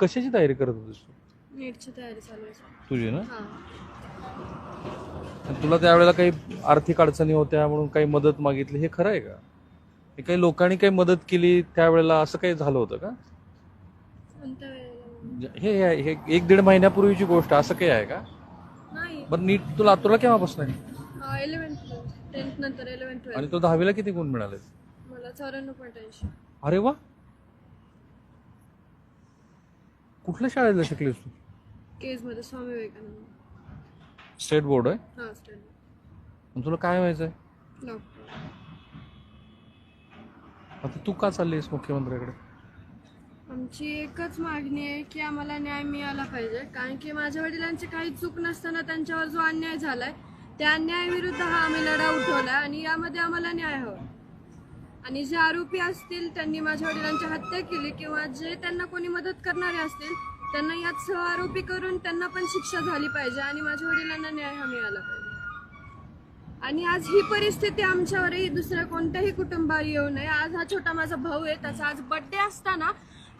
कशाची तयारी करत होतीस तू? नीटची तयारी चालू आहे सर. तुझी ना? हां. आणि तुला त्यावेळेला काही आर्थिक अडचणी होत्या म्हणून काही मदत मागितली हे खरं आहे का? हे काही लोकांनी काही मदत केली त्यावेळेला असं काही झालं होतं का? कोणत्या वेळेला? म्हणजे हे हे- हे एक दीड महिन्यापूर्वीची गोष्ट असं काही आहे का? नाही. बरं नीट तू लातूरला केव्हापासून आहे? इलेव्हन्थ टेन्थ नंतर इलेव्हन आणि ट्वेल्थ तो दहावीला किती गुण मिळाले मला चौऱ्याण्णव पॉईंट ऐंशी. अरे वा! कुठल्या शाळेला शिकलीस तू? केजमध्ये स्वामी विवेकानंद. स्टेट बोर्ड आहे हां स्टडी आणि तुला काय व्हायचंय? डॉक्टर. आता तू का चाललीस मुख्यमंत्र्याकडे? आमची एकच मागणी आहे की आम्हाला न्याय मिळाला पाहिजे. कारण की माझ्या वडिलांची काही चूक नसताना त्यांच्यावर जो अन्याय झालाय त्या अन्यायाविरुद्ध हा आम्ही लढा उठवला आणि यामध्ये आम्हाला न्याय हवा. आणि जे आरोपी असतील त्यांनी माझ्या वडिलांची हत्या केली किंवा जे त्यांना कोणी मदत करणारे असतील त्यांना यात सह आरोपी करून त्यांना पण शिक्षा झाली पाहिजे आणि माझ्या वडिलांना न्याय हा मिळाला पाहिजे. आणि आज ही परिस्थिती आमच्यावरही दुसऱ्या कोणत्याही कुटुंबावर येऊ नये. आज हा छोटा माझा भाऊ आहे त्याचा आज बड्डे असताना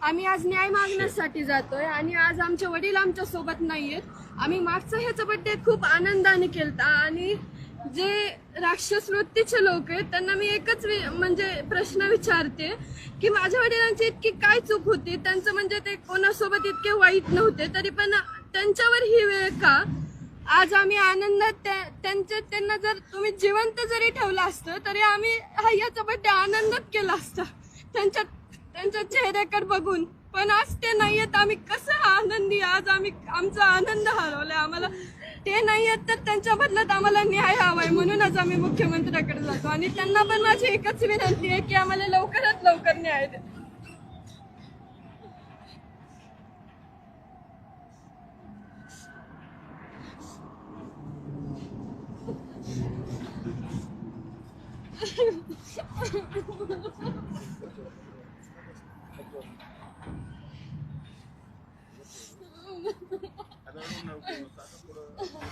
आम्ही आज न्याय मागण्यासाठी जातोय आणि आज आमचे वडील आमच्यासोबत नाहीयेत. आम्ही मागचा ह्याचा बड्डे खूप आनंदाने केलता आणि जे राक्षस वृत्तीचे लोक आहेत त्यांना मी एकच वि- म्हणजे प्रश्न विचारते की माझ्या वडिलांची इतकी काय चूक होती? त्यांचं म्हणजे ते कोणासोबत इतके वाईट नव्हते? तरी पण त्यांच्यावर ही वेळ का? आज आम्ही आनंदात त्या- त्यांचे त्यांना जर तुम्ही जिवंत जरी ठेवलं असतं तरी आम्ही हा याचा बड्डे आनंदात केला असता. त्यांच्या त्यांच्या चेहऱ्याकडे बघून. पण आज ते नाहीयेत. आम्ही कसं आनंदी आज आम्ही आमचा आनंद हरवलाय. आम्हाला ते नाही आहेत तर त्यांच्या बदल्यात आम्हाला न्याय हवाय म्हणूनच आम्ही मुख्यमंत्र्याकडे जातो आणि त्यांना पण माझी एकच विनंती आहे की आम्हाला लवकरात लवकर न्याय द्या